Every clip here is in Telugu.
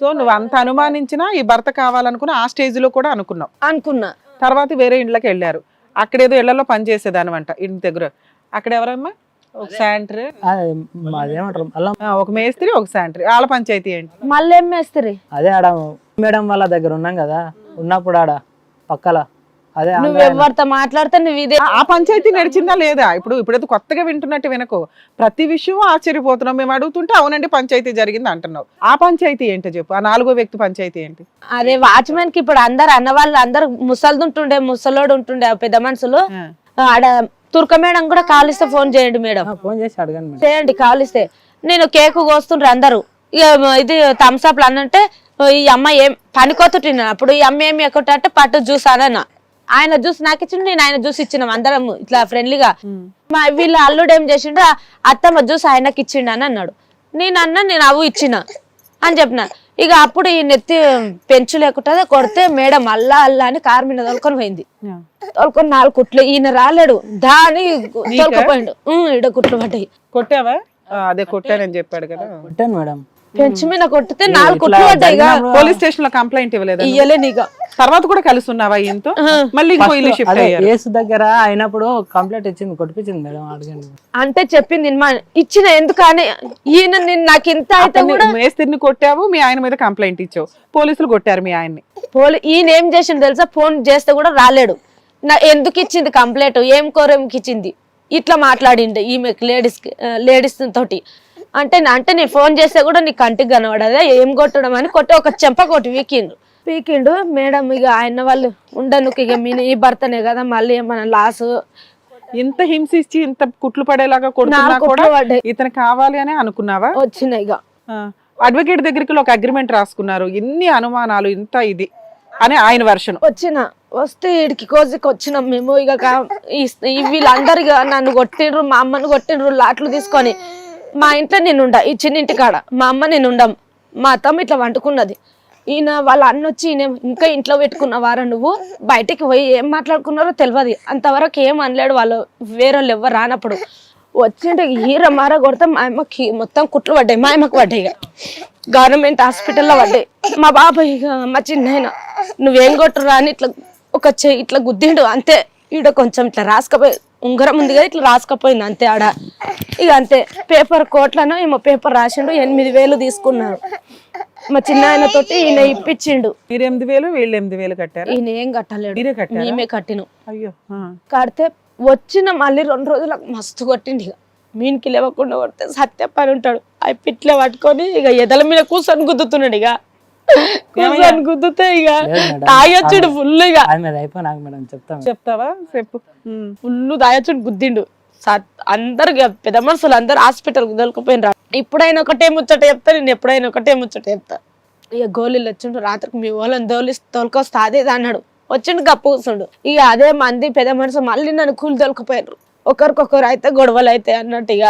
సో నువ్వు అంత అనుమానించినా ఈ భర్త కావాలనుకుని ఆ స్టేజ్లో కూడా అనుకున్నావు. అనుకున్నా. తర్వాత వేరే ఇండ్లకి వెళ్ళారు. అక్కడేదో ఇళ్ళలో పనిచేసేదానమాట ఇంటి దగ్గర. అక్కడ ఎవరమ్మా? ఒక శాంటరీ. ఆ, అదేమంటారు అలా ఒక మేస్త్రి ఒక శాంటరీ. వాళ్ళ పంచాయతీ ఏంటి? మళ్ళీ ఏం వేస్తారు అదే ఆడ మేడం వాళ్ళ దగ్గర ఉన్నాం కదా. ఉన్నప్పుడు ఆడ పక్కల. నువ్వు ఎవరితో మాట్లాడితే నువ్వు ఇదే ఆ- పంచాయతీ నడిచిందా లేదా? ఇప్పుడు ఇప్పుడైతే కొత్తగా వింటున్నట్టు వినకు. ప్రతి విషయం ఆశ్చర్యపోతున్నాం. మేము అడుగుతుంటే అవునండి పంచాయతీ జరిగింది అంటున్నావు. ఆ పంచాయతీ ఏంటో చెప్పు. ఆ నాలుగో వ్యక్తి పంచాయతీ ఏంటి? అదే వాచ్మెన్కి ఇప్పుడు అందరు అన్న వాళ్ళు అందరు ముసలిది ఉంటుండే ముసలోడు ఉంటుండే ఆ పెద్ద మనుషులు. ఆడ తుర్క మేడం కూడా కాలిస్తే ఫోన్ చేయండి మేడం. ఫోన్ చేసి అడగండి చేయండి కాలిస్తే నేను కేకు కోస్తుండ్రు అందరూ. ఇది థమ్స్ అప్ అనంటే ఈ అమ్మ ఏం పనికొత్తుటిన. అప్పుడు ఈ అమ్మ ఏమి ఎక్కువ అంటే పట్టు జ్యూస్ అనన్న ఆయన జ్యూస్ నాకు ఇచ్చిండు నేను ఆయన జ్యూస్ ఇచ్చినాం అందరం ఇట్లా ఫ్రెండ్లీగా మా వీళ్ళ అల్లుడు ఏం చేసిండు "ఆ, అత్తమ్మ జ్యూస్ ఆయనకి ఇచ్చిండు అని అన్నాడు. నేను అన్నా నేను అవు ఇచ్చిన అని చెప్పిన. ఇక అప్పుడు ఈ నెత్తి పెంచు లేకుండా కొడితే మేడం అల్లా అల్లా అని కారు మీద తోలుకొని పోయింది. తోలుకొని నాలుగు కుట్లు ఈయన రాలేడు దాని తోలుకుపోయిండు. "ఉమ్, ఈడ కుట్లు పడ్డాయి. కొట్టావా? అదే కొట్టానని చెప్పాడు కదా. కొట్టాను మేడం. పెంచి మీద కొట్టితే నాలుగు కుట్లు పోలీస్ స్టేషన్లో కంప్లైంట్ ఇవ్వలేదా? ఇయ్యలే నీకు. తర్వాత కూడా కలిసి ఉన్నావా ఈయనతో మళ్ళీ ఇంకో ఇల్లు షిఫ్ట్ అదే అయ్యారు. ఏసు దగ్గర అయినప్పుడు కంప్లైంట్ ఇచ్చింది కొట్టిపించింది మేడం అడగండి. అంటే చెప్పింది మా ఇచ్చిన ఎందుకని? ఈయన నేను నాకు ఇంత అయితే కూడా మేస్త్రిని కొట్టావు మీ ఆయన మీద కంప్లైంట్ ఇచ్చావు. పోలీసులు కొట్టారు మీ ఆయన్ని. పోలీ ఈయన ఏం చేసిండు తెలుసా? ఫోన్ చేస్తే కూడా రాలేడు. నా ఎందుకు ఇచ్చింది కంప్లైంట్? ఏం కోరేంకి ఇచ్చింది ఇట్లా మాట్లాడిండు ఈమె లేడీస్ లేడీస్ తోటి. అంటే అంటే నేను ఫోన్ చేస్తే కూడా నీ కంటికి కనబడదా? ఏం కొట్టడం అని కొట్టి ఒక చెంప కొట్టి వీకిండు పీకిండు. మేడం ఇక ఆయన వాళ్ళు ఉండను ఇక మీ నీ భర్తనే కదా మళ్ళీ ఏమన్నా లాస్ ఇంత హింసించి ఇంత కుట్లు పడేలాగా కొడుతున్నా కూడా ఇతను కావాలి అని అనుకున్నావా? వచ్చినాయి ఇక అడ్వకేట్ దగ్గరికి ఒక అగ్రిమెంట్ రాసుకున్నారు. ఇన్ని అనుమానాలు ఇంత ఇది అని ఆయన వర్షన్ వచ్చిన. వస్తే ఇడికి కోజికి వచ్చినాం మేము. ఇక కా- ఈ- ఈ వీళ్ళందరు ఇక నన్ను కొట్టిండ్రు మా అమ్మను కొట్టిండ్రు లాట్లు తీసుకొని. మా ఇంట్లో నేను ఉండ ఈ చిన్నింటి కాడ మా అమ్మ నేనుండం. మా అత్తమ్మ ఇట్లా వండుకున్నది. ఈయన వాళ్ళ అన్న వచ్చి ఈయన ఇంకా ఇంట్లో పెట్టుకున్నవారా నువ్వు? బయటికి పోయి ఏం మాట్లాడుకున్నారో తెలియదు అంతవరకు ఏం అనలేడు వాళ్ళు. వేరే వాళ్ళు ఎవరు రానప్పుడు. వచ్చింటే ఈర మార కొడితే మా అమ్మకి మొత్తం కుట్లు పడ్డాయి మా అమ్మకి పడ్డాయి ఇక. గవర్నమెంట్ హాస్పిటల్లో పడ్డాయి. మా బాబాయ్ ఇక మా చిన్న నువ్వేం కొట్టురా అని ఇట్లా ఒక చెయ్యి ఇట్లా గుద్దిండు అంతే. ఈడ కొంచెం ఇట్లా రాసుకపోయి ఉంగరం ఉంది కదా ఇట్లా రాసుకపోయింది అంతే ఆడ. ఇక అంతే. పేపర్ కోట్లను ఏమో పేపర్ రాసిండు ఎనిమిది వేలు తీసుకున్నారు. మా చిన్న ఆయన తోటి ఈయన ఇప్పించిండు. మీరు ఎనిమిది వేలు వీళ్ళు ఎనిమిది వేలు కట్టారు? ఈయన ఏం కట్టలేడు. మీరే కట్టారా? మేమే కట్టిను. అయ్యో ఆ. కడితే వచ్చిన మళ్ళీ రెండు రోజులకు మస్తు కొట్టిండు ఇక. మీనికి లేవకుండా కొడితే సత్య పని ఉంటాడు. అవి పిట్లే పట్టుకొని ఇక ఎదల మీద కూర్చొని గుద్దుతున్నాడు ఇక. కూర్చొని గుద్దుతే ఇక. తాగొచ్చుడు ఫుల్ ఇక. మీద అయిపోయినాక మేడం చెప్తాం చెప్తావా? చెప్పు. ఫుల్ దాయొచ్చుడు గుద్దిండు. సత్- అందరు ఇక పెద్ద మనుషులు అందరు హాస్పిటల్ దొరికిపోయినరా ఇప్పుడైనా ఒకటే ముచ్చట చెప్తా నేను ఎప్పుడైనా ఒకటే ముచ్చట చెప్తా. ఇక గోళీలు వచ్చిండు రాత్రికి మీ వాళ్ళని దోలి తోలుకొస్తా అదే అన్నాడు. వచ్చిండు గప్పు కూర్చుండు. ఇక అదే మంది పెద్ద మనుషులు మళ్ళీ నన్ను కూలి తోలుకుపోయినారు. ఒకరికొకరు అయితే గొడవలు అయితే అన్నట్టు ఇక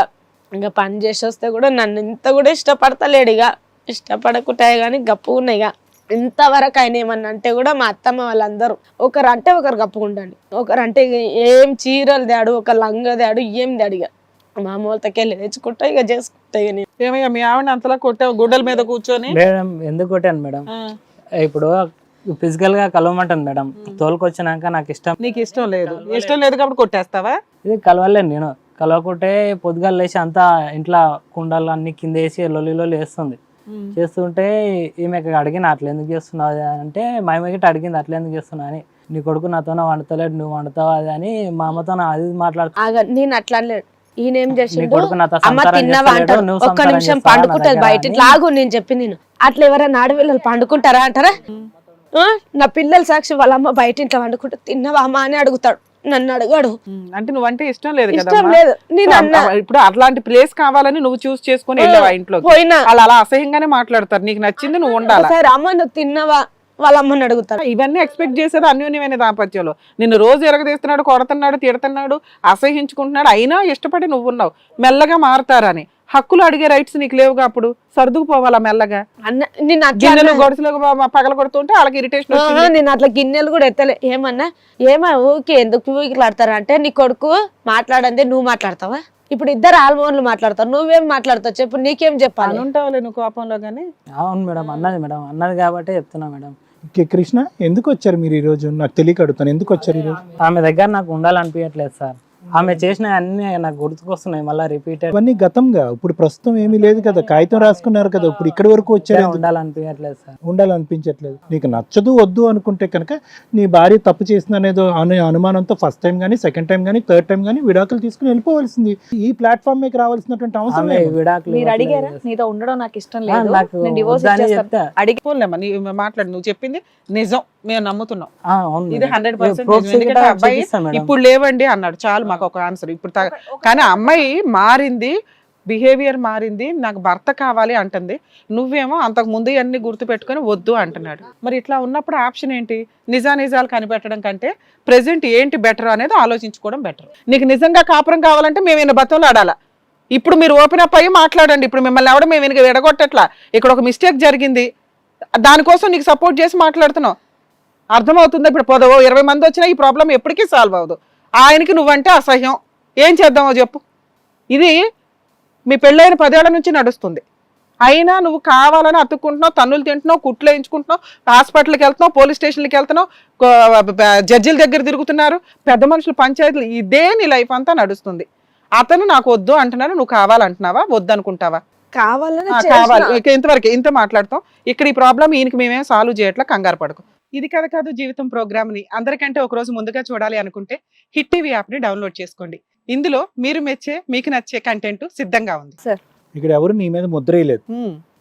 ఇక పని చేసి వస్తే కూడా నన్ను ఇంత కూడా ఇష్టపడతలేడు ఇక. ఇష్టపడకుంటాయి కానీ గప్పు ఉన్నాయి ఇక ఇంతవరకు ఆయన ఏమన్నా అంటే కూడా మా అత్తమ్మ వాళ్ళందరూ ఒకరు అంటే ఒకరు కప్పుకుంటాండి ఒకరు అంటే ఇక ఏం చీరలు దాడు ఒక లంగ దాడు ఏం దాడు ఇక మా మూలతకి వెళ్ళి తెచ్చుకుంటా ఇక చేసుకుంటా ఇక నేను. ఏమయ్యా మీ ఆవిడ అంతలా కొట్టావు? గుడ్డల మీద కూర్చొని? మేడం ఎందుకు కొట్టాను మేడం? ఆ. ఇప్పుడు ఫిజికల్గా కలవమంటాను మేడం. తోలుకొచ్చినాక నాకు ఇష్టం. నీకు ఇష్టం లేదు. ఇష్టం లేదు కాబట్టి కొట్టేస్తావా? ఇది కలవలేను నేను. కలవకుంటే పొద్దుగాల లేచి అంతా ఇంట్లో కుండలు అన్ని కింద వేసి లొల్లి లొల్లి వేస్తుంది. చేస్తుంటే ఈమెకి అడిగిన అట్లా ఎందుకు చేస్తున్నావు అంటే మా అమ్మకి అడిగింది అట్లా ఎందుకు చేస్తున్నావు అని. నీ కొడుకు నాతోనే వండుతలేడు నువ్వు వండుతావు అది అని మా అమ్మతో అది మాట్లాడుతూ ఆగ నేను అట్లా ఈయన చేసిండు? అమ్మ తిన్నావా అంటారు. ఒక్క నిమిషం పండుకుంటది బయట ఆగు నేను చెప్పింది నేను. అట్లా ఎవరైనా ఆడపిల్లలు పండుకుంటారా అంటారా? నా పిల్లల సాక్షి వాళ్ళ అమ్మ బయట ఇంట్లో వండుకుంటే తిన్నవా అమ్మ అని అడుగుతాడు. నన్ను అడగాడు. అంటే నువ్వంటే ఇష్టం లేదు ఇష్టం లేదు. నేను అన్నా ఇప్పుడు అట్లాంటి ప్లేస్ కావాలని నువ్వు చూస్ చేసుకొని వెళ్ళావా ఇంట్లో పోయినా. వాళ్ళు అలా అసహ్యంగానే మాట్లాడతారు. నీకు నచ్చింది నువ్వు ఉండాలా? ఒకసారి అమ్మ నువ్వు తిన్నవా? వాళ్ళ అమ్మని అడుగుతాడు ఇవన్నీ ఎక్స్పెక్ట్ చేసేది అన్యోన్యమైన దాంపత్యంలో. నిన్ను రోజు ఎరగదీస్తున్నాడు కొడుతున్నాడు తిడుతున్నాడు అసహించుకుంటున్నాడు అయినా ఇష్టపడి నువ్వు ఉన్నావు మెల్లగా మారుతారని. హక్కులు అడిగే రైట్స్ నీకు లేవుగా అప్పుడు? సర్దుకుపోవాలా మెల్లగా? గిన్నెలు గొడుసులు పగల కొడుతుంటే వాళ్ళకి ఇరిటేషన్ నేను అట్లా గిన్నెలు కూడా ఎత్తలే. ఏమన్నా? ఏమా ఊకే ఎందుకు ఊకిలాడతారా అంటే నీ కొడుకు మాట్లాడందే నువ్వు మాట్లాడతావా? ఇప్పుడు ఇద్దరు ఆల్మోన్లు మాట్లాడతారు. నువ్వేం మాట్లాడతావు? చెప్పు నీకేం చెప్పాలి? అనుంటావులే నువ్వు కోపంలో కానీ అవును మేడం అన్నది మేడం. అన్నది కాబట్టే చెప్తున్నా మేడం. ఓకే, కృష్ణ ఎందుకు వచ్చారు మీరు ఈరోజు? నాకు తెలియక అడుగుతాను. ఎందుకు వచ్చారు ఈరోజు? ఆమె దగ్గర నాకు ఉండాలనిపించట్లేదు సార్. ఆమె చేసిన అన్ని నాకు గుర్తుకొస్తున్నాయి మళ్ళీ రిపీటెడ్ అవన్నీ గతంగా ఇప్పుడు ప్రస్తుతం ఏమీ లేదు కదా కాగితం రాసుకున్నారు కదా ఇప్పుడు ఇక్కడి వరకు వచ్చారు? ఉండాలనిపించట్లేదు సార్ ఉండాలనిపించట్లేదు నీకు నచ్చదు వద్దు అనుకుంటే కనుక నీ భార్య తప్పు చేసిన అనేదో అనే అనుమానంతో ఫస్ట్ టైం కానీ సెకండ్ టైం కానీ థర్డ్ టైం కానీ విడాకులు తీసుకుని వెళ్ళిపోవాల్సింది ఈ ప్లాట్ఫామ్ మీకు రావాల్సినటువంటి అవసరం లేదు. విడాకులు మీరు అడిగారా. నీతో ఉండడం నాకు ఇష్టం లేదు నాకు నేను డివోర్స్ చెప్తా. మాట్లాడు నువ్వు చెప్పింది నిజం మేము నమ్ముతున్నాం. ఆ, అవును ఇది. హండ్రెడ్ పర్సెంట్ అబ్బాయి. ఇప్పుడు లేవండి అన్నాడు. చాలు మాకు ఒక ఆన్సర్ ఇప్పుడు కానీ అమ్మాయి మారింది బిహేవియర్ మారింది నాకు భర్త కావాలి అంటుంది. నువ్వేమో అంతకు ముందు అన్ని గుర్తు పెట్టుకొని వద్దు అంటున్నాడు. మరి ఇట్లా ఉన్నప్పుడు ఆప్షన్ ఏంటి? నిజా నిజాలు కనిపెట్టడం కంటే ప్రెసెంట్ ఏంటి బెటర్ అనేది ఆలోచించుకోవడం బెటర్ నీకు నిజంగా కాపురం కావాలంటే మేము ఈయన బతంలో ఆడాలా? ఇప్పుడు మీరు ఓపెన్ అప్ అయ్యి మాట్లాడండి. ఇప్పుడు మిమ్మల్ని ఎవడ మేము వెనక ఎడగొట్టట్లా ఇక్కడ ఒక మిస్టేక్ జరిగింది. దానికోసం నీకు సపోర్ట్ చేసి మాట్లాడుతున్నావు అర్థమవుతుందా ఇప్పుడు పదవో ఇరవై మంది వచ్చినా ఈ ప్రాబ్లం ఎప్పటికీ సాల్వ్ అవ్వదు. ఆయనకి నువ్వంటే అసహ్యం. ఏం చేద్దామో చెప్పు. ఇది మీ పెళ్ళైన పదేళ్ళ నుంచి నడుస్తుంది. అయినా నువ్వు కావాలని అతుక్కుంటున్నావు తన్నులు తింటున్నావు కుట్లు వేయించుకుంటున్నావు హాస్పిటల్కి వెళ్తున్నావు పోలీస్ స్టేషన్కి వెళ్తున్నావు జడ్జిల దగ్గర తిరుగుతున్నారు పెద్ద మనుషులు పంచాయతీలు ఇదే నీ లైఫ్ అంతా నడుస్తుంది. అతను నాకు వద్దు అంటున్నాడు నువ్వు కావాలంటున్నావా వద్దు అనుకుంటావా. కావాలి. ఇంతవరకు ఇంత మాట్లాడతాం. ఇక్కడ ఈ ప్రాబ్లం ఈయనకి మేమేం సాల్వ్ చేయట్లా కంగారు పడకు. ఇది కథ కాదు జీవితం ప్రోగ్రామ్ని అందరికంటే ఒక రోజు ముందుగా చూడాలి అనుకుంటే హిట్ టీవీ యాప్ని డౌన్లోడ్ చేసుకోండి. ఇందులో మీరు మెచ్చే మీకు నచ్చే కంటెంట్ సిద్ధంగా ఉంది. ఇక్కడ ఎవరు నీ మీద ముద్ర వేయలేదు.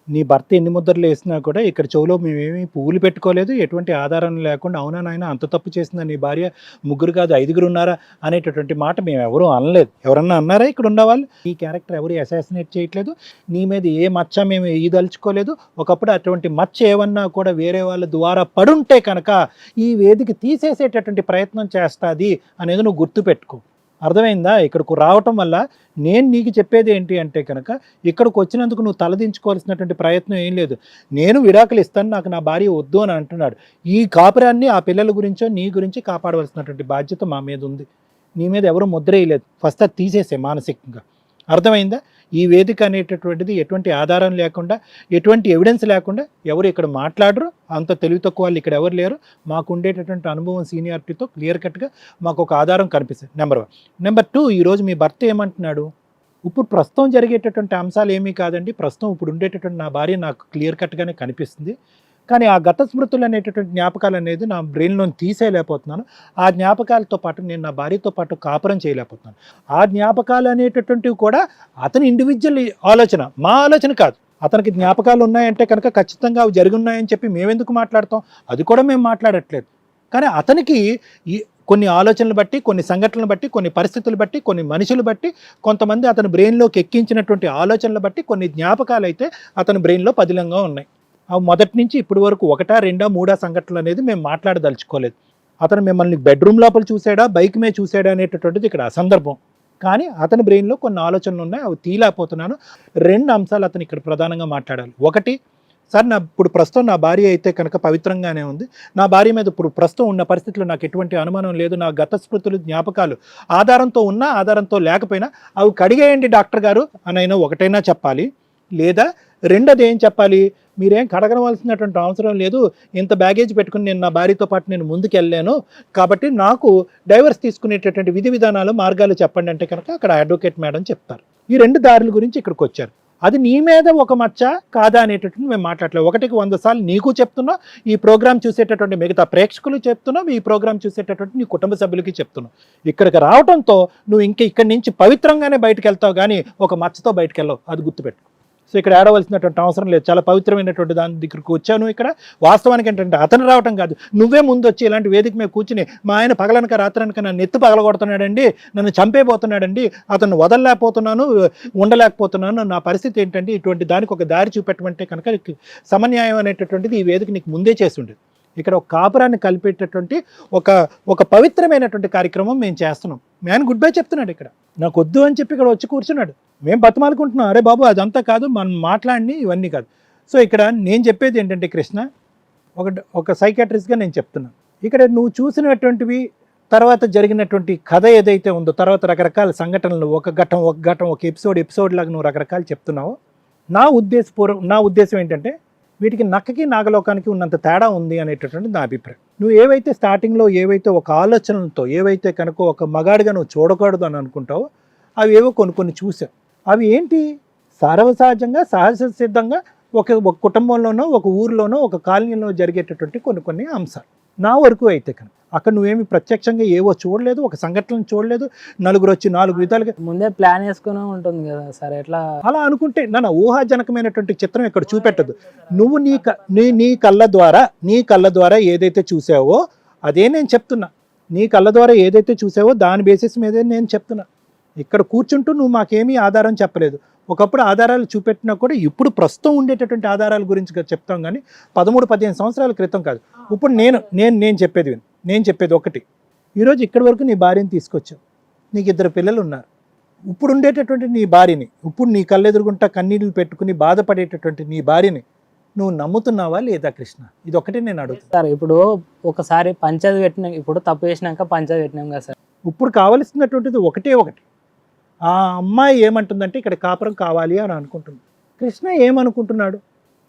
నీ భర్త ఎన్ని ముద్రలు వేసినా కూడా ఇక్కడ చెవులో మేమేమి పువ్వులు పెట్టుకోలేదు. ఎటువంటి ఆధారం లేకుండా అవునా నాయన అంత తప్పు చేసిందా నీ భార్య? ముగ్గురు కాదు ఐదుగురు ఉన్నారా? అనేటటువంటి మాట మేము ఎవరూ అనలేదు. ఎవరన్నా అన్నారా? ఇక్కడ ఉన్నవాళ్ళు ఈ క్యారెక్టర్ ఎవరు అసాసినేట్ చేయట్లేదు. నీ మీద ఏ మచ్చ మేము ఈదలుచుకోలేదు. ఒకప్పుడు అటువంటి మచ్చ ఏమన్నా కూడా వేరే వాళ్ళ ద్వారా పడుంటే కనుక ఈ వేదిక తీసేసేటటువంటి ప్రయత్నం చేస్తుంది అనేది నువ్వు గుర్తుపెట్టుకో. అర్థమైందా? ఇక్కడకు రావటం వల్ల నేను నీకు చెప్పేది ఏంటి అంటే కనుక ఇక్కడికి వచ్చినందుకు నువ్వు తలదించుకోవాల్సినటువంటి ప్రయత్నం ఏం లేదు. నేను విడాకులు ఇస్తాను నాకు నా భార్య వద్దు అని అంటున్నాడు. ఈ కాపురాన్ని ఆ పిల్లల గురించో నీ గురించి కాపాడవలసినటువంటి బాధ్యత మా మీద ఉంది. నీ మీద ఎవరు ముద్ర వేయలేదు. ఫస్ట్ అది తీసేసే మానసికంగా. అర్థమైందా? ఈ వేదిక అనేటటువంటిది ఎటువంటి ఆధారం లేకుండా ఎటువంటి ఎవిడెన్స్ లేకుండా ఎవరు ఇక్కడ మాట్లాడరు అంత తెలివి తక్కువ వాళ్ళు ఇక్కడ ఎవరు లేరు. మాకు ఉండేటటువంటి అనుభవం సీనియారిటీతో క్లియర్ కట్గా మాకు ఒక ఆధారం కనిపిస్తుంది. నెంబర్ వన్ నెంబర్ టూ ఈరోజు మీ భర్త ఏమంటున్నాడు? ఇప్పుడు ప్రస్తుతం జరిగేటటువంటి అంశాలు ఏమీ కాదండి. ప్రస్తుతం ఇప్పుడు ఉండేటటువంటి నా భార్య నాకు క్లియర్ కట్గానే కనిపిస్తుంది. కానీ ఆ గత స్మృతులు అనేటటువంటి జ్ఞాపకాలు అనేది నా బ్రెయిన్లో తీసేయలేకపోతున్నాను. ఆ జ్ఞాపకాలతో పాటు నేను నా భార్యతో పాటు కాపురం చేయలేకపోతున్నాను. ఆ జ్ఞాపకాలు అనేటటువంటివి కూడా అతని ఇండివిజువల్ ఆలోచన మా ఆలోచన కాదు. అతనికి జ్ఞాపకాలు ఉన్నాయంటే కనుక ఖచ్చితంగా అవి జరిగి ఉన్నాయని చెప్పి మేమెందుకు మాట్లాడతాం? అది కూడా మేము మాట్లాడట్లేదు. కానీ అతనికి ఈ కొన్ని ఆలోచనలు బట్టి కొన్ని సంఘటనలు బట్టి కొన్ని పరిస్థితులు బట్టి కొన్ని మనుషులు బట్టి కొంతమంది అతని బ్రెయిన్లోకి ఎక్కించినటువంటి ఆలోచనలు బట్టి కొన్ని జ్ఞాపకాలు అయితే అతని బ్రెయిన్లో పదిలంగా ఉన్నాయి. మొదటి నుంచి ఇప్పటి వరకు ఒకటా రెండా మూడా సంఘటనలు అనేది మేము మాట్లాడదలుచుకోలేదు. అతను మిమ్మల్ని బెడ్రూమ్ లోపల చూసాడా బైక్ మీద చూసాడా అనేటటువంటిది ఇక్కడ అసందర్భం. కానీ అతని బ్రెయిన్లో కొన్ని ఆలోచనలు ఉన్నాయి అవి తీయలేకపోతున్నాను. రెండు అంశాలు అతను ఇక్కడ ప్రధానంగా మాట్లాడాలి. ఒకటి సార్ నా ఇప్పుడు ప్రస్తుతం నా భార్య అయితే కనుక పవిత్రంగానే ఉంది. నా భార్య మీద ఇప్పుడు ప్రస్తుతం ఉన్న పరిస్థితుల్లో నాకు ఎటువంటి అనుమానం లేదు. నా గత స్మృతులు జ్ఞాపకాలు ఆధారంతో ఉన్నా ఆధారంతో లేకపోయినా అవి కడిగేయండి డాక్టర్ గారు అని అయినా ఒకటైనా చెప్పాలి. లేదా రెండోది ఏం చెప్పాలి? మీరేం కడగనవలసినటువంటి అవసరం లేదు. ఇంత బ్యాగేజ్ పెట్టుకుని నేను నా భార్యతో పాటు నేను ముందుకు వెళ్ళాను కాబట్టి నాకు డైవర్స్ తీసుకునేటటువంటి విధి విధానాలు మార్గాలు చెప్పండి అంటే కనుక అక్కడ అడ్వకేట్ మేడం చెప్తారు. ఈ రెండు దారుల గురించి ఇక్కడికి వచ్చారు. అది నీ మీద ఒక మచ్చ కాదా అనేటటువంటి మేము మాట్లాడలేదు. ఒకటికి వంద సార్లు నీకు చెప్తున్నావు ఈ ప్రోగ్రామ్ చూసేటటువంటి మిగతా ప్రేక్షకులు చెప్తున్నావు ఈ ప్రోగ్రామ్ చూసేటటువంటి నీ కుటుంబ సభ్యులకి చెప్తున్నాం. ఇక్కడికి రావడంతో నువ్వు ఇంక ఇక్కడి నుంచి పవిత్రంగానే బయటకు వెళ్తావు కానీ ఒక మచ్చతో బయటకు వెళ్ళవు. అది గుర్తుపెట్టు సో ఇక్కడ ఆడవలసినటువంటి అవసరం లేదు. చాలా పవిత్రమైనటువంటి దాని దగ్గరకు వచ్చాను ఇక్కడ. వాస్తవానికి ఏంటంటే అతను రావటం కాదు. నువ్వే ముందు వచ్చి ఇలాంటి వేదిక మీద కూర్చుని మా ఆయన పగలనక రాత్రనక నన్ను ఎత్తు పగలగొడుతున్నాడండి నన్ను చంపేపోతున్నాడండి అతను వదలలేకపోతున్నాను ఉండలేకపోతున్నాను. నా పరిస్థితి ఏంటంటే ఇటువంటి దానికి ఒక దారి చూపెట్టమంటే కనుక సమన్యాయం అనేటటువంటిది ఈ వేదిక నీకు ముందే చేస్తుండేది ఇక్కడ ఒక కాపురాన్ని కలిపేటటువంటి ఒక ఒక పవిత్రమైనటువంటి కార్యక్రమం మేము చేస్తున్నాం. మ్యాన్ గుడ్ బై చెప్తున్నాడు ఇక్కడ. నాకు వద్దు అని చెప్పి ఇక్కడ వచ్చి కూర్చున్నాడు. మేము బతమాలుకుంటున్నాం. అరే బాబు అదంతా కాదు మనం మాట్లాడిని ఇవన్నీ కాదు. సో ఇక్కడ నేను చెప్పేది ఏంటంటే కృష్ణ ఒక ఒక సైకాట్రిస్ట్గా నేను చెప్తున్నాను ఇక్కడ నువ్వు చూసినటువంటివి తర్వాత జరిగినటువంటి కథ ఏదైతే ఉందో తర్వాత రకరకాల సంఘటనలు ఒక ఘటం ఒక ఘటం ఒక ఎపిసోడ్ ఎపిసోడ్ లాగా నువ్వు రకరకాలు చెప్తున్నావు. నా ఉద్దేశపూర్వం నా ఉద్దేశం ఏంటంటే వీటికి నక్కకి నాగలోకానికి ఉన్నంత తేడా ఉంది అనేటటువంటి నా అభిప్రాయం. నువ్వు ఏవైతే స్టార్టింగ్లో ఏవైతే ఒక ఆలోచనలతో ఏవైతే కనుక ఒక మగాడిగా నువ్వు చూడకూడదు అని అనుకుంటావో అవి ఏవో కొన్ని కొన్ని చూసావు. అవి ఏంటి? సర్వసహజంగా సహజ సిద్ధంగా ఒక ఒక కుటుంబంలోనో ఒక ఊరిలోనో ఒక కాలనీలో జరిగేటటువంటి కొన్ని కొన్ని అంశాలు. నా వరకు అయితే కనుక. అక్కడ నువ్వేమి ప్రత్యక్షంగా ఏవో చూడలేదు ఒక సంఘటనలు చూడలేదు నలుగురు వచ్చి నాలుగు విధాలుగా ముందే ప్లాన్ వేసుకునే ఉంటుంది కదా సార్ ఎట్లా? అలా అనుకుంటే నా ఊహాజనకమైనటువంటి చిత్రం ఇక్కడ చూపెట్టదు. నువ్వు నీ క- నీ నీ కళ్ళ ద్వారా నీ కళ్ళ ద్వారా ఏదైతే చూసావో అదే నేను చెప్తున్నా. నీ కళ్ళ ద్వారా ఏదైతే చూసావో దాని బేసిస్ మీదే నేను చెప్తున్నా. ఇక్కడ కూర్చుంటూ నువ్వు మాకేమీ ఆధారం చెప్పలేదు. ఒకప్పుడు ఆధారాలు చూపెట్టినా కూడా ఇప్పుడు ప్రస్తుతం ఉండేటటువంటి ఆధారాల గురించి చెప్తాం కానీ పదమూడు పదిహేను సంవత్సరాల క్రితం కాదు. ఇప్పుడు నేను నేను నేను చెప్పేది విను. నేను చెప్పేది ఒకటి. ఈరోజు ఇక్కడి వరకు నీ భార్యని తీసుకొచ్చావు. నీకు ఇద్దరు పిల్లలు ఉన్నారు. ఇప్పుడు ఉండేటటువంటి నీ భార్యని ఇప్పుడు నీ కళ్ళెదురుగుంటా కన్నీళ్ళు పెట్టుకుని బాధపడేటటువంటి నీ భార్యని నువ్వు నమ్ముతున్నావా లేదా కృష్ణ? ఇది ఒకటే నేను అడుగుతాను సార్ ఇప్పుడు ఒకసారి పంచాయతీ పెట్టినాం ఇప్పుడు తప్పు చేసినాక పంచాయతీ పెట్టినాం కదా సార్. ఇప్పుడు కావలసినటువంటిది ఒకటే ఒకటి. ఆ అమ్మాయి ఏమంటుందంటే ఇక్కడ కాపురం కావాలి అని అనుకుంటుంది. కృష్ణ ఏమనుకుంటున్నాడు?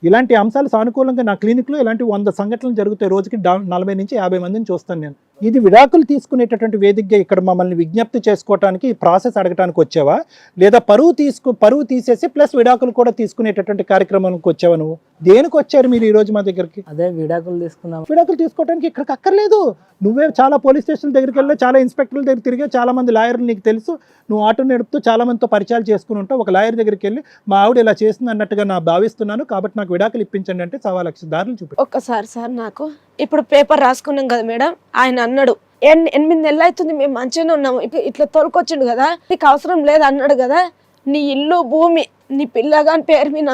ఇలాంటి అంశాలు సానుకూలంగా నా క్లినిక్లో ఇలాంటి వంద సంఘటనలు జరుగుతాయి. రోజుకి నలభై నుంచి యాభై మందిని చూస్తాను నేను. ఇది విడాకులు తీసుకునేటటువంటి వేదికగా ఇక్కడ మమ్మల్ని విజ్ఞప్తి చేసుకోవటానికి ప్రాసెస్ అడగటానికి వచ్చావా? లేదా పరువు తీసుకు పరువు తీసేసి ప్లస్ విడాకులు కూడా తీసుకునేటటువంటి కార్యక్రమానికి వచ్చావా నువ్వు? దేనికి వచ్చారు మీరు ఈ రోజు మా దగ్గరికి? అదే విడాకులు తీసుకుందాం విడాకులు తీసుకోవడానికి ఇక్కడికి అక్కర్లేదు. నువ్వే చాలా పోలీస్ స్టేషన్ దగ్గరికి వెళ్ళి చాలా ఇన్స్పెక్టర్ల దగ్గర తిరిగి చాలా మంది లాయర్లు నీకు తెలుసు. నువ్వు ఆటో నడుపుతూ చాలా మందితో పరిచయాలు చేసుకుని ఉంటావు. ఒక లాయర్ దగ్గరికి వెళ్ళి మా ఆవిడ ఇలా చేస్తుంది అన్నట్టుగా నా భావిస్తున్నాను. కాబట్టి నాకు విడాకులు ఇప్పించండి అంటే సవా లక్ష దారులు చూపి ఒక్కసారి సార్ నాకు ఇప్పుడు పేపర్ రాసుకున్నాం కదా మేడం ఆయన అన్నాడు "ఎన్- ఎనిమిది నెలలు అవుతుంది మేము మంచిగానే ఉన్నాము ఇట్లా- ఇట్లా తోలుకొచ్చిండు కదా నీకు అవసరం లేదు అన్నాడు కదా నీ ఇల్లు భూమి నీ పిల్లగాని పేరు మీద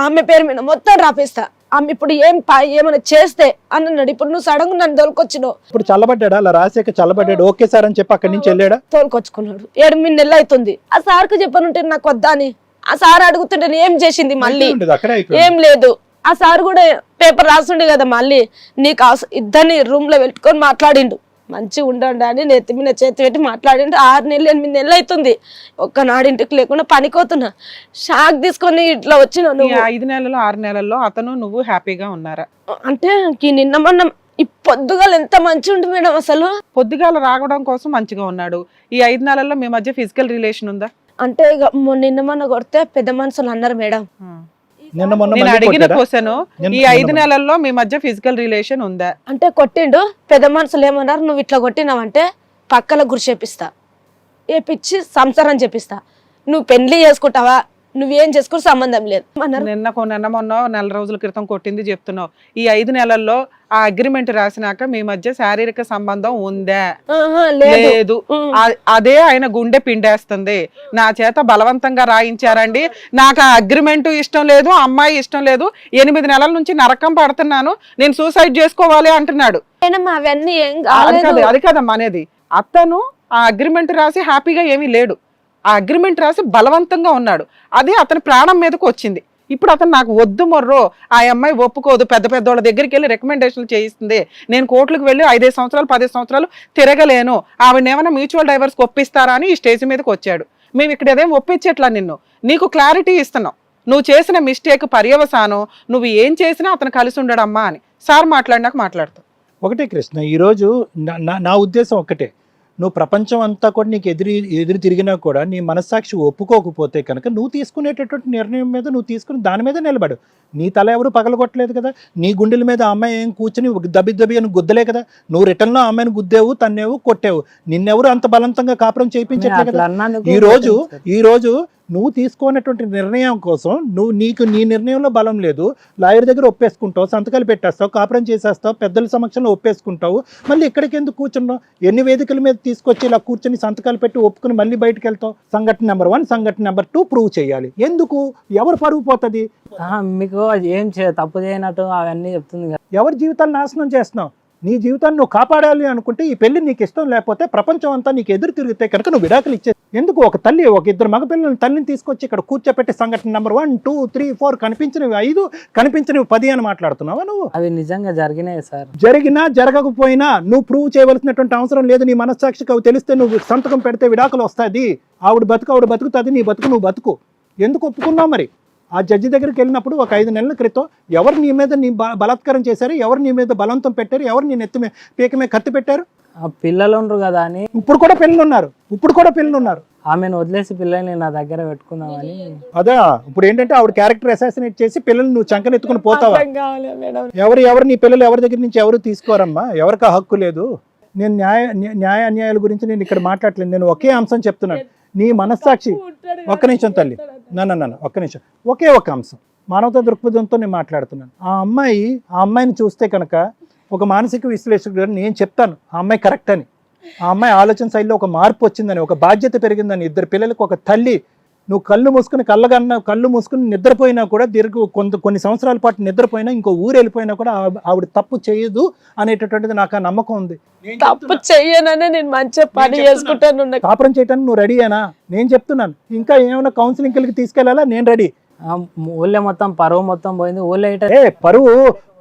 ఆమె పేరు మీద మొత్తం రాపిస్తా. ఆమె ఇప్పుడు ఏం ఏమైనా చేస్తే అని అన్నాడు ఇప్పుడు నువ్వు సడన్ నన్ను తోలుకొచ్చినావు. ఇప్పుడు చల్లబడ్డాడా? అలా రాసాక చల్లబడ్డాడు? ఓకే సార్ అని చెప్పి అక్కడి నుంచి వెళ్ళాడా? తోలుకొచ్చుకున్నాడు. ఎనిమిది నెలలు అవుతుంది. ఆ సార్కు చెప్పనుంటే నాకు వద్దా అని ఆ సార్ అడుగుతుంటే నేను ఏం చేసింది మళ్ళీ. ఏం లేదు. ఆ సార్ కూడా పేపర్ రాస్తుండే కదా మళ్ళీ. నీకు ఇద్దరిని రూమ్లో పెట్టుకొని మాట్లాడిండు. మంచిగా ఉండండి అని నెత్తి మీద చేతి పెట్టి మాట్లాడిండు. ఆరు నెలలు ఎనిమిది నెలలు అవుతుంది ఒక్కనాడు ఇంటికి లేకుండా పనికోతున్నా. షాక్ తీసుకొని ఇట్లా వచ్చిన నువ్వు. ఐదు నెలలు ఆరు నెలల్లో అతను నువ్వు హ్యాపీగా ఉన్నారా? అంటే నిన్న మొన్న ఈ పొద్దుగాల ఎంత మంచి ఉంటుంది మేడం అసలు? పొద్దుగాల రావడం కోసం మంచిగా ఉన్నాడు. ఈ ఐదు నెలల్లో మీ మధ్య ఫిజికల్ రిలేషన్ ఉందా? అంటే నిన్న మొన్న కొడితే పెద్ద మనుషులు అన్నారు మేడం. నిన్న మొన్న నేను అడిగిన? క్వశ్చన్ ఈ ఐదు. నెలల్లో మీ మధ్య ఫిజికల్ రిలేషన్ ఉందా అంటే కొట్టిండు పెద్ద మనుషులు ఏమన్నారు నువ్వు ఇట్లా కొట్టినావంటే పక్కల గురి చేపిస్తా ఏపిచ్చి సంసారం చేపిస్తా నువ్వు పెళ్ళి చేసుకుంటావా నువ్వేం చేసుకుని సంబంధం లేదు. నిన్న నిన్న మొన్న నెల రోజుల క్రితం కొట్టింది చెప్తున్నావు. ఈ ఐదు నెలల్లో ఆ అగ్రిమెంట్ రాసినాక మీ మధ్య శారీరక సంబంధం ఉందా? లేదు. అదే ఆయన గుండె పిండేస్తుంది. నా చేత బలవంతంగా రాయించారండి. నాకు ఆ అగ్రిమెంట్ ఇష్టం లేదు అమ్మాయి ఇష్టం లేదు. ఎనిమిది నెలల నుంచి నరకం పడుతున్నాను. నేను సూసైడ్ చేసుకోవాలి అంటున్నాడు. అవన్నీ అది కాదమ్మా అనేది. అతను ఆ అగ్రిమెంట్ రాసి హ్యాపీగా ఏమీ లేడు. ఆ అగ్రిమెంట్ రాసి బలవంతంగా ఉన్నాడు. అది అతని ప్రాణం మీదకు వచ్చింది. ఇప్పుడు అతను నాకు వద్దు మొర్రో ఆ అమ్మాయి ఒప్పుకోదు పెద్ద పెద్ద వాళ్ళ దగ్గరికి వెళ్ళి రికమెండేషన్లు చేయిస్తుంది. నేను కోర్టులకు వెళ్ళి ఐదేదు సంవత్సరాలు పదిహేను సంవత్సరాలు తిరగలేను. ఆవిడ ఏమైనా మ్యూచువల్ డైవర్స్కి ఒప్పిస్తారా అని ఈ స్టేజ్ మీదకి వచ్చాడు. మేము ఇక్కడ ఏదేం ఒప్పించట్లా నిన్ను? నీకు క్లారిటీ ఇస్తున్నాం. నువ్వు చేసిన మిస్టేక్ పర్యవసానం. నువ్వు ఏం చేసినా అతను కలిసి ఉండడమ్మా అని. సార్ మాట్లాడినాక మాట్లాడతావు ఒకటే కృష్ణ ఈరోజు నా- నా ఉద్దేశం ఒకటే నువ్వు ప్రపంచం అంతా కూడా నీకు ఎదురు ఎదురు తిరిగినా కూడా నీ మనస్సాక్షి ఒప్పుకోకపోతే కనుక నువ్వు తీసుకునేటటువంటి నిర్ణయం మీద నువ్వు తీసుకుని దాని మీద నిలబడు. నీ తల ఎవరు పగలగొట్టలేదు కదా? నీ గుండెల మీద అమ్మాయి ఏం కూర్చుని దబి దబి అని గుద్దలే కదా? నువ్వు రిటర్న్లో అమ్మాయిని గుద్దేవు తన్నేవు కొట్టేవు. నిన్నెవరు అంత బలవంతంగా కాపురం చేయించట్లే అట్లా కదా ఈ రోజు ఈ రోజు నువ్వు తీసుకున్నటువంటి నిర్ణయం కోసం నువ్వు నీకు నీ నిర్ణయంలో బలం లేదు. లాయర్ దగ్గర ఒప్పేసుకుంటావు సంతకాలు పెట్టేస్తావు కాపురం చేసేస్తావు పెద్దల సమక్షంలో ఒప్పేసుకుంటావు. మళ్ళీ ఇక్కడికి ఎందుకు కూర్చున్నావు? ఎన్ని వేదికల మీద తీసుకొచ్చి ఇలా కూర్చొని సంతకాలు పెట్టి ఒప్పుకుని మళ్ళీ బయటకు వెళ్తావు? సంఘటన నెంబర్ వన్ సంఘటన నెంబర్ టూ ప్రూవ్ చేయాలి. ఎందుకు? ఎవరు పరుగు పోతుంది? మీకు ఏం చే తప్పు చేయనట్టు అవన్నీ చెప్తుంది ఎవరి జీవితాలు నాశనం చేస్తున్నావు? నీ జీవితాన్ని నువ్వు కాపాడాలి అనుకుంటే ఈ పెళ్ళి నీకు ఇష్టం లేకపోతే ప్రపంచం అంతా నీకు ఎదురు తిరిగితే కనుక నువ్వు విడాకులు ఇచ్చే ఎందుకు ఒక తల్లి ఒక ఇద్దరు మగపిల్లల తల్లిని తీసుకొచ్చి ఇక్కడ కూర్చోపెట్టి సంఘటన number one two three four కనిపించినవి ఐదు కనిపించినవి పది అని మాట్లాడుతున్నావా నువ్వు? అవి నిజంగా జరిగినాయి సార్. జరిగినా జరగకపోయినా నువ్వు ప్రూవ్ చేయవలసినటువంటి అవసరం లేదు. నీ మనస్సాక్షికి అవి తెలిస్తే నువ్వు సంతకం పెడితే విడాకులు వస్తుంది ఆవిడ బతుకు ఆవిడ బతుకుతుంది. నీ బతుకు నువ్వు బతుకు. ఎందుకు ఒప్పుకున్నావు మరి? ఆ జడ్జి దగ్గరికి వెళ్ళినప్పుడు ఒక ఐదు నెలల క్రితం ఎవరు నీ మీద నీ బ- బలాత్కారం చేశారు? ఎవరు నీ మీద బలవంతం పెట్టారు? ఎవరు నీ నెత్తి పీక మీద కత్తి పెట్టారు? ఆ పిల్లలు ఉండరు కదా అని. ఇప్పుడు కూడా పిల్లలు ఉన్నారు. ఇప్పుడు కూడా పిల్లలు ఉన్నారు. ఆమెను వదిలేసి పిల్లల్ని నా దగ్గర పెట్టుకుందామని. అదా ఇప్పుడు ఏంటంటే ఆవిడ క్యారెక్టర్ అసాసినేట్ చేసి పిల్లల్ని నువ్వు చంకనెత్తుకుని పోతావా? ఎవరు ఎవరు నీ పిల్లలు ఎవరి దగ్గర నుంచి ఎవరు తీసుకోరమ్మా? ఎవరికి హక్కు లేదు. నేను న్యాయ న్యా- న్యాయ అన్యాయాల గురించి నేను ఇక్కడ మాట్లాడలేదు నేను ఒకే అంశం చెప్తున్నాను. నీ మనస్సాక్షి ఒక్క నిమిషం తల్లి. నన్ను నన్ను ఒక్క నిమిషం. ఒకే ఒక అంశం. మానవతా దృక్పథంతో నేను మాట్లాడుతున్నాను. ఆ అమ్మాయి ఆ అమ్మాయిని చూస్తే కనుక ఒక మానసిక విశ్లేషకుడు నేను చెప్తాను. ఆ అమ్మాయి కరెక్ట్ అని. ఆ అమ్మాయి ఆలోచన శైలిలో ఒక మార్పు వచ్చిందని ఒక బాధ్యత పెరిగిందని ఇద్దరు పిల్లలకు ఒక తల్లి నువ్వు కళ్ళు మూసుకుని కళ్ళగన్న కళ్ళు మూసుకుని నిద్రపోయినా కూడా దీర్ఘ కొంత కొన్ని సంవత్సరాల పాటు నిద్రపోయినా ఇంకో ఊరు వెళ్ళిపోయినా కూడా ఆవిడ తప్పు చేయదు అనేటటువంటిది నాకు ఆ నమ్మకం ఉంది. తప్పు చెయ్యననే నేను మంచిగా పని. చేసుకుంటాను కాపురం చేయడానికి నువ్వు రెడీయేనా నేను చెప్తున్నాను. ఇంకా ఏమైనా కౌన్సిలింగ్కి తీసుకెళ్ళాలా నేను రెడీ ఊళ్ళో మొత్తం పరువు మొత్తం పోయింది. ఊళ్ళో ఏ పరువు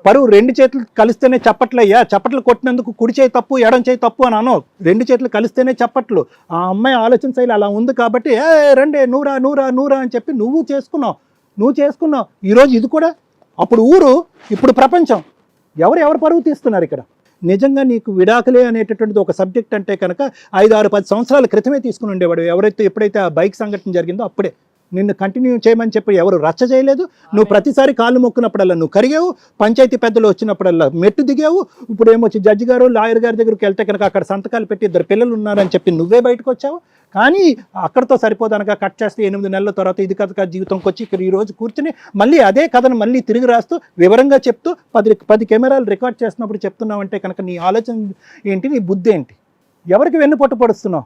పరువు రెండు చేతులు కలిస్తేనే చప్పట్లయ్యా చప్పట్లు కొట్టినందుకు కుడి చేయి తప్పు ఎడం చేయి తప్పు అని అనో రెండు చేతులు కలిస్తేనే చప్పట్లు. ఆ అమ్మాయి ఆలోచన శైలి అలా ఉంది కాబట్టి ఏ రండే నూరా నూరా నూరా అని చెప్పి నువ్వు చేసుకున్నావు. నువ్వు చేసుకున్నావు. ఈరోజు ఇది కూడా? అప్పుడు ఊరు ఇప్పుడు ప్రపంచం. ఎవరు ఎవరు పరువు తీస్తున్నారు ఇక్కడ? నిజంగా నీకు విడాకులే అనేటటువంటిది ఒక సబ్జెక్ట్ అంటే కనుక ఐదు ఆరు పది సంవత్సరాల క్రితమే తీసుకుని ఉండేవాడు. ఎవరైతే ఎప్పుడైతే ఆ బైక్ సంఘటన జరిగిందో అప్పుడే. నిన్ను కంటిన్యూ చేయమని చెప్పి ఎవరు రచ్చ చేయలేదు. నువ్వు ప్రతిసారి కాళ్ళు మొక్కినప్పుడల్లా నువ్వు కరిగావు. పంచాయతీ పెద్దలు వచ్చినప్పుడల్లా మెట్టు దిగావు. ఇప్పుడు ఏమొచ్చి జడ్జి గారు లాయర్ గారి దగ్గరికి వెళ్తే కనుక అక్కడ సంతకాలు పెట్టి ఇద్దరు పిల్లలు ఉన్నారని చెప్పి నువ్వే బయటకు వచ్చావు. కానీ అక్కడతో సరిపోదనగా కట్ చేస్తే ఎనిమిది నెలల తర్వాత ఇది కథ జీవితంకి వచ్చి ఇక్కడ ఈ రోజు కూర్చుని మళ్ళీ అదే కథను మళ్ళీ తిరిగి రాస్తూ వివరంగా చెప్తూ పది పది కెమెరాలు రికార్డ్ చేస్తున్నప్పుడు చెప్తున్నావంటే కనుక నీ ఆలోచన ఏంటి? నీ బుద్ధి ఏంటి? ఎవరికి వెన్నుపోటు పడుస్తున్నావు?